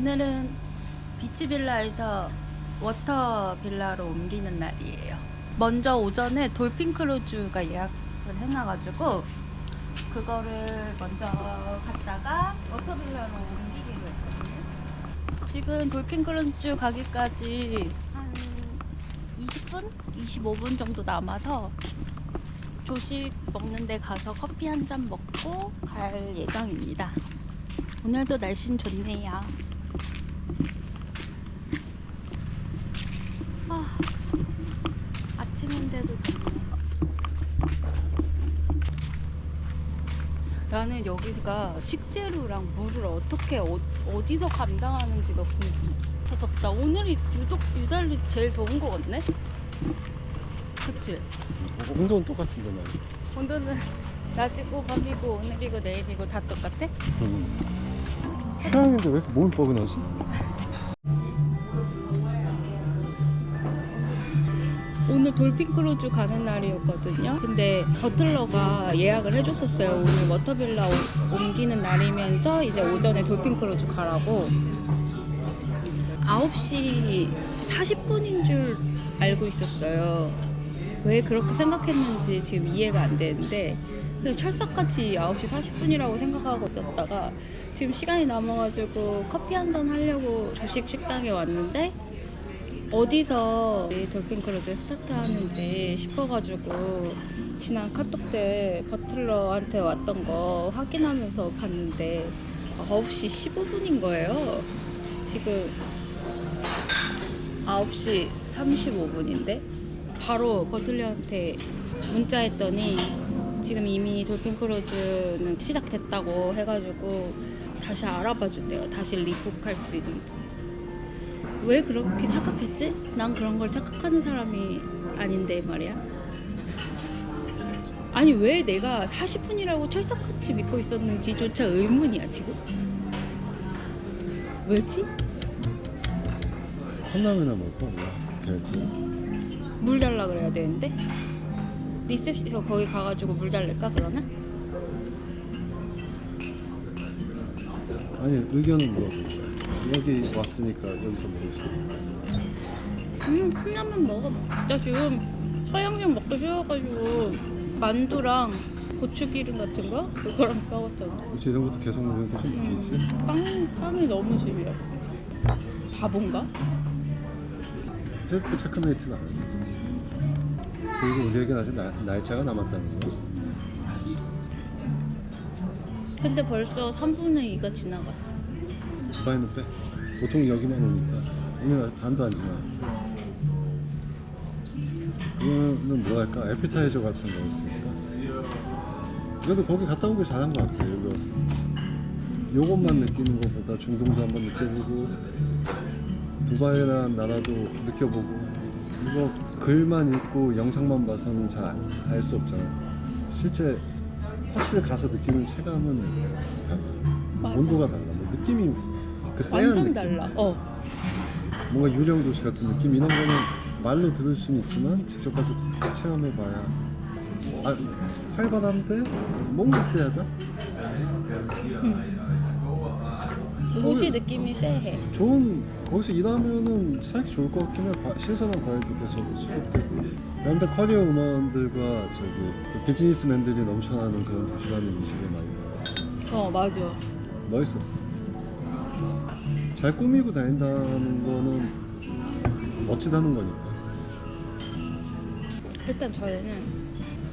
오늘은 비치빌라에서 워터빌라로 옮기는 날이에요. 먼저 오전에 돌핀 크루즈가 예약을 해놔가지고 그거를 먼저 갔다가 워터빌라로 옮기기로 했거든요. 지금 돌핀 크루즈 가기까지 한 20분? 25분 정도 남아서 조식 먹는 데 가서 커피 한 잔 먹고 갈 예정입니다. 오늘도 날씨는 좋네요. 아, 아침인데도 좋네. 나는 여기가 식재료랑 물을 어떻게 어, 어디서 감당하는지가 궁금해. 더 덥다. 오늘이 유독 유달리 제일 더운 것 같네. 그치? 온도는 똑같은데 나. 온도는 낮이고 밤이고 오늘이고 내일이고 다 똑같아? 휴양인데 왜 이렇게 몸이 뻐근하지? 오늘 돌핀 크루즈 가는 날이었거든요. 근데 버틀러가 예약을 해줬었어요. 오늘 워터빌라 오- 옮기는 날이면서 이제 오전에 돌핀 크루즈 가라고. 9시 40분인 줄 알고 있었어요. 왜 그렇게 생각했는지 지금 이해가 안 되는데 철석같이 9시 40분이라고 생각하고 있었다가 지금 시간이 남아가지고 커피 한 잔 하려고 조식 식당에 왔는데 어디서 이 돌핀 크루즈 스타트 하는지 싶어가지고 지난 카톡 때 버틀러한테 왔던 거 확인하면서 봤는데 9시 15분인 거예요. 지금 9시 35분인데 바로 버틀러한테 문자했더니 지금 이미 돌핀 크루즈는 시작됐다고 해가지고 다시 알아봐 준대요. 다시 리북할 수 있는지. 왜 그렇게 착각했지? 난 그런 걸 착각하는 사람이 아닌데 말이야. 아니 왜 내가 40분이라고 철석같이 믿고 있었는지조차 의문이야 지금. 왜지? 컵라면이나 먹고? 그래도 물 달라 그래야 되는데 리셉션 거기 가가지고 물 달랄까 그러면? 아니 의견은 거야. 여기 왔으니까 여기서 먹을 수 있는 음 컵라면 먹어. 나 지금 서양식 먹고 싶어가지고 만두랑 고추기름 같은 거 그거랑 싸웠잖아. 그렇지 이런 것도 계속 먹으니까 좀 바뀌지? 빵 빵이 너무 질려. 바본가? 셀프 체크메이트는 안 하지. 그리고 우리에게 아직 날, 날짜가 남았다는 거. 근데 벌써 3분의 2가 지나갔어. 두바이는 빼. 보통 여기만 오니까 우리는 반도 안 지나. 그거는 뭐랄까 에피타이저 같은 거였으니까. 그래도 거기 갔다 온 게 잘한 것 같아 여기 와서. 요것만 느끼는 것보다 중동도 한번 느껴보고 두바이라는 나라도 느껴보고 이거 글만 읽고 영상만 봐서는 잘 알 수 없잖아. 실제 확실히 가서 느끼는 체감은 달라. 온도가 달라. 뭐 느낌이 그 쎄한 완전 느낌. 달라. 어. 뭔가 유령 도시 같은 느낌 이런 거는 말로 들을 수는 있지만 직접 가서 체험해봐야 아 활발한데 뭔가 쎄하다. 도시 느낌이 쎄해. 좋은 거기서 일하면은 살기 좋을 것 같긴 해. 과- 신선한 과일도 계속 수급되고. 그런데 커리어 우먼들과 저기 그 비즈니스맨들이 넘쳐나는 그런 도시라는 인식을 많이 받았어. 어 맞아. 멋있었어. 잘 꾸미고 다닌다는 거는 멋지다는 거니까. 일단 저희는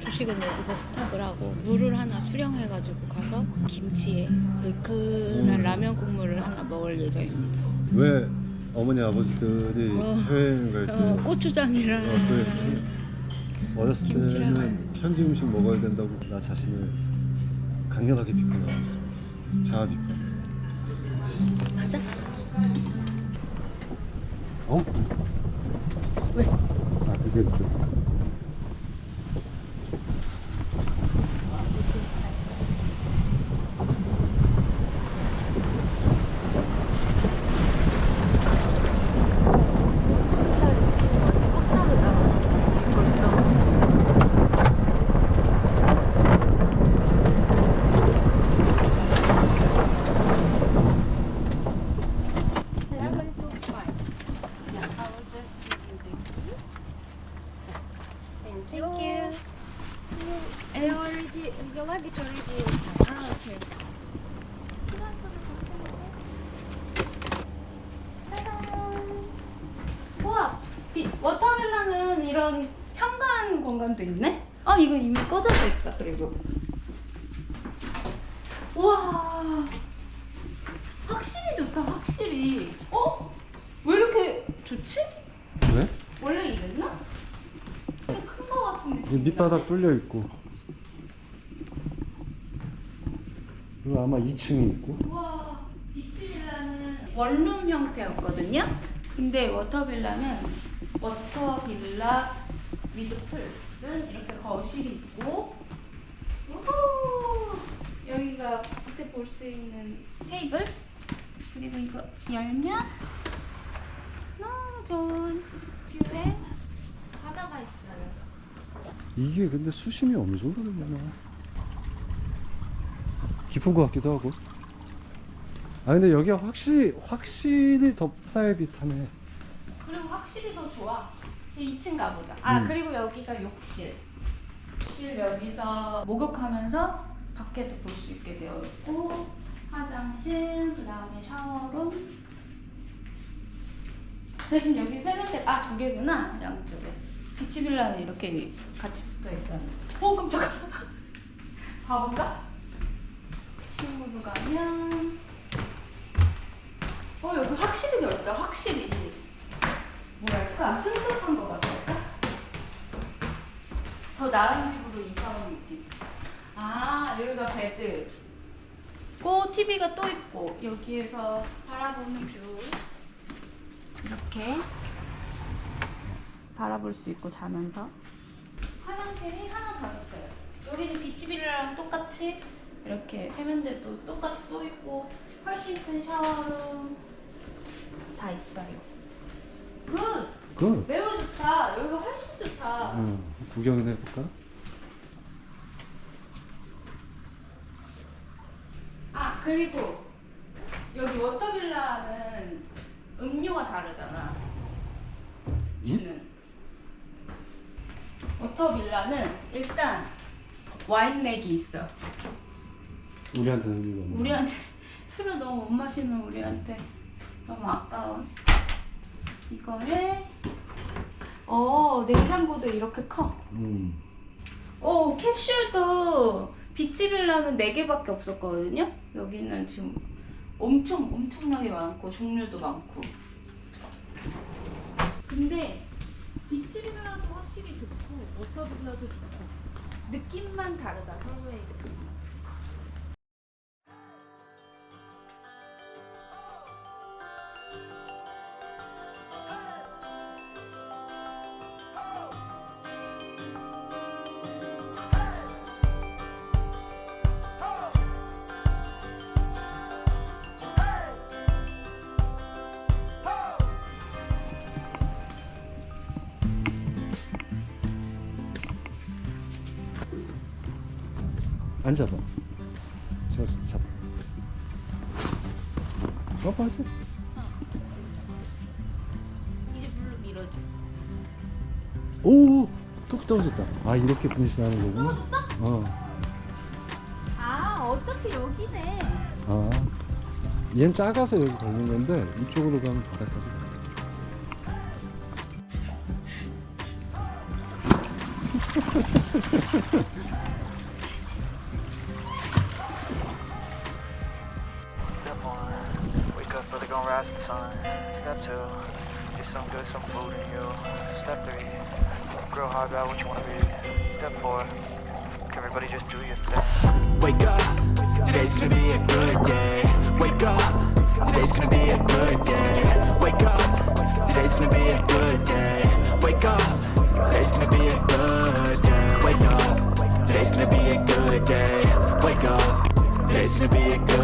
조식은 여기서 스탑을 하고 물을 하나 수령해가지고 가서 김치에 얼큰한 음. 라면 국물을 하나 먹을 예정입니다. 왜 어머니 아버지들이 어. 해외여행 갈때 어, 고추장이랑 어, 그랬지. 어렸을 김치랑. 때는 현지 음식 먹어야 된다고 나 자신을 강력하게 비판해왔어. 자아 비판. 가자. 어? 왜? 아 드디어 Thank you. And already, your luggage already inside. Ah, okay. 우와! 이 워터멜라는 이런 현관 공간도 있네? 아, 이건 이미 꺼져져 있다, 그리고. 우와! 확실히 좋다, 확실히. 어? 왜 이렇게 좋지? 왜? 원래 이랬나? 밑바닥 뚫려 있고. 그리고 아마 2층이 있고. 우와 비치빌라는 원룸 형태였거든요. 근데 워터빌라는 워터빌라 미드풀은 이렇게 거실이 있고 우후, 여기가 밖에 볼 수 있는 테이블 그리고 이거 열면 너무 좋은 뷰에 바다가 있어요. 이게 근데 수심이 어느 정도 되려나? 깊은 것 같기도 하고. 아 근데 여기가 확실히 확실히 더 프라이빗하네. 그리고 확실히 더 좋아. 2층 가보자. 아 음. 그리고 여기가 욕실. 욕실 여기서 목욕하면서 밖에도 볼 수 있게 되어 있고 화장실 그 다음에 샤워룸. 대신 여기 세면대 아두 개구나 양쪽에. 비치빌라는 이렇게 같이 붙어 있었는데. 오 깜짝아. 바본가? 층으로 가면 어 여기 확실히 넓다 확실히. 뭐랄까 승급한 것 같달까? 더 나은 집으로 이사 온 느낌. 아 여기가 베드. 고 TV가 또 있고 여기에서 바라보는 뷰 이렇게 바라볼 수 있고 자면서 화장실이 하나 더 있어요. 여기는 비치빌라랑 똑같이 이렇게 세면대도 똑같이 또 있고 훨씬 큰 샤워룸 다 있어요. 굿! 그. 매우 좋다. 여기가 훨씬 좋다. 응. 구경이나 해볼까? 아 그리고 여기 워터빌라는 음료가 다르잖아. 주는 워터빌라는 일단 와인 렉이 있어. 우리한테는 의미가 없네. 우리한테 술을 너무 못 마시는 우리한테 너무 아까운. 이거는 어 냉장고도 이렇게 커. 음. 오 캡슐도 비치빌라는 4개밖에 없었거든요 여기는 지금 엄청 엄청나게 많고 종류도 많고 근데 비치빌라도 확실히 좋고 워터빌라도 좋고. 느낌만 다르다 서로의 느낌 앉아봐. 저 잡. 써봐지. 이제 물로 밀어줘 오, 뚝 떨어졌다. 아 이렇게 분실하는 거구나. 떨어졌어? 어. 아 어차피 여기네 아. 얜 작아서 여기 걸린 건데 이쪽으로 가면 바닥까지 가. up early, gonna rise the sun. Step two, get some good, some food in you. Step three, grow hard about what you wanna be. Step four, everybody just do your thing. Wake up, today's gonna be a good day. Wake up, today's gonna be a good day. Wake up, today's gonna be a good day. Wake up, today's gonna be a good day. Wake up, today's gonna be a good day. Wake up, today's gonna be a good day.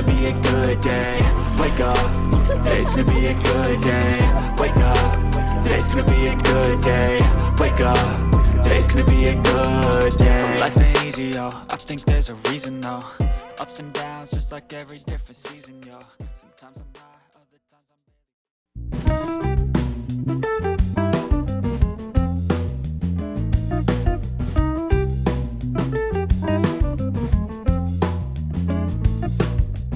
gonna be a good day. Wake up, today's gonna be a good day. Wake up, today's gonna be a good day. Wake up, today's gonna be a good day. So life ain't easy, yo I think there's a reason, though. Ups and downs, just like every different season, yo Sometimes I'm high, other times I'm barely.